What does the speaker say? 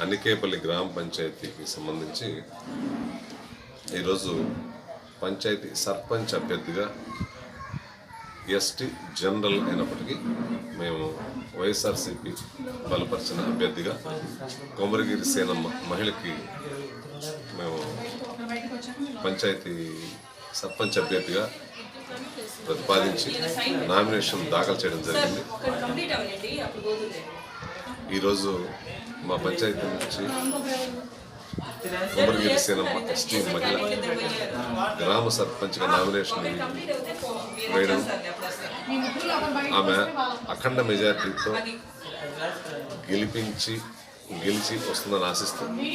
జీకేపల్లి గ్రామ పంచాయతీకి సంబంధించి ఈరోజు పంచాయతీ సర్పంచ్ అభ్యర్థిగా ఎస్టీ జనరల్ అయినప్పటికీ మేము వైఎస్ఆర్సీపీ బలపరిచిన అభ్యర్థిగా కొమరగిరి సేనమ్మ మహిళకి మేము పంచాయతీ సర్పంచ్ అభ్యర్థిగా ప్రతిపాదించి నామినేషన్ దాఖలు చేయడం జరిగింది. ఈరోజు మా పంచాయతీ నుంచి కొమరగిరి సేనమ్మ ఎస్టీ మహిళ గ్రామ సర్పంచ్గా నామినేషన్ వేయడం ఆమె అఖండ మెజార్టీతో గెలిపించి గెలిచి వస్తుందని ఆశిస్తుంది